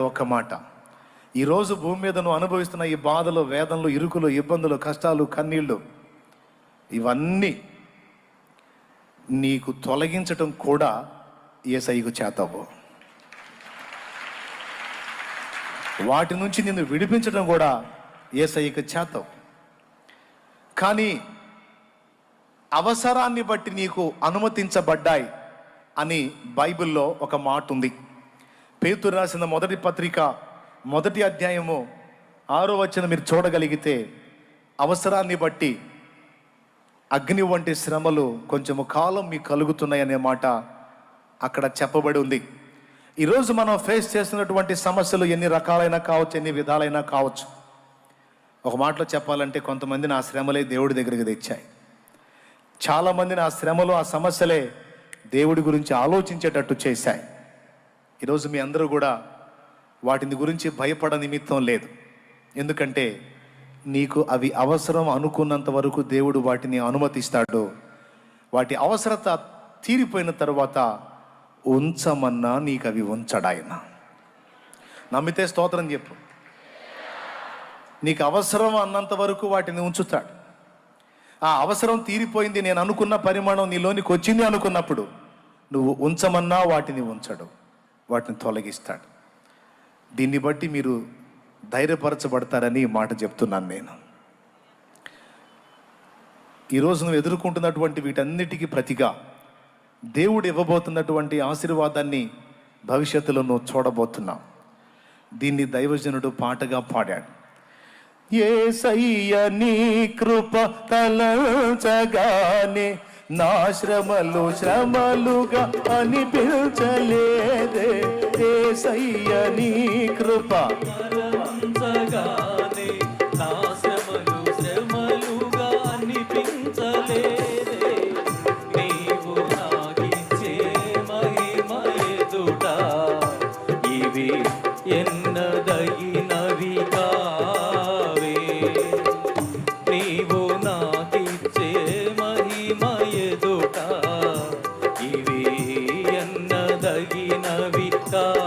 ఒక మాట. ఈరోజు భూమి మీద నువ్వు అనుభవిస్తున్న ఈ బాధలు వేదనలు ఇరుకులు ఇబ్బందులు కష్టాలు కన్నీళ్ళు ఇవన్నీ నీకు తొలగించటం కూడా ఏసైకు చేతవు. వాటి నుంచి నిన్ను విడిపించడం కూడా ఏసైకు చేతవు. కానీ అవసరాన్ని బట్టి నీకు అనుమతించబడ్డాయి అని బైబిల్లో ఒక మాట ఉంది పేతురు రాసిన మొదటి పత్రిక మొదటి అధ్యాయము ఆరో వచ్చిన మీరు చూడగలిగితే అవసరాన్ని బట్టి అగ్ని వంటి శ్రమలు కొంచెము కాలం మీకు కలుగుతున్నాయనే మాట అక్కడ చెప్పబడి ఉంది. ఈరోజు మనం ఫేస్ చేస్తున్నటువంటి సమస్యలు ఎన్ని రకాలైనా కావచ్చు ఎన్ని విధాలైనా కావచ్చు. ఒక మాటలో చెప్పాలంటే కొంతమంది నా శ్రమలే దేవుడి దగ్గరికి తెచ్చాయి. చాలామంది నా శ్రమలు ఆ సమస్యలే దేవుడి గురించి ఆలోచించేటట్టు చేశాయి. ఈరోజు మీ అందరూ కూడా వాటిని గురించి భయపడ నిమిత్తం లేదు. ఎందుకంటే నీకు అవి అవసరం అనుకున్నంత వరకు దేవుడు వాటిని అనుమతిస్తాడు. వాటి అవసరత తీరిపోయిన తర్వాత ఉంచమన్నా నీకు అవి ఉంచడాయన. నమ్మితే స్తోత్రం చెప్పు. నీకు అవసరం అన్నంత వరకు వాటిని ఉంచుతాడు. ఆ అవసరం తీరిపోయింది నేను అనుకున్న పరిమాణం నీలోనికి వచ్చింది అనుకున్నప్పుడు నువ్వు ఉంచమన్నా వాటిని ఉంచడు. వాటిని తొలగిస్తాడు. దీన్ని బట్టి మీరు ధైర్యపరచబడతారని ఈ మాట చెప్తున్నాను నేను. ఈరోజు నువ్వు ఎదుర్కొంటున్నటువంటి వీటన్నిటికీ ప్రతిగా దేవుడు ఇవ్వబోతున్నటువంటి ఆశీర్వాదాన్ని భవిష్యత్తులో నువ్వు చూడబోతున్నావు. దీన్ని దైవజనుడు పాటగా పాడాడు. ఏసయ్య నీ కృప తలంచగానే నా శ్రమలు శ్రమలుగా అనిపించలేదే సయ్య నీ కృప. का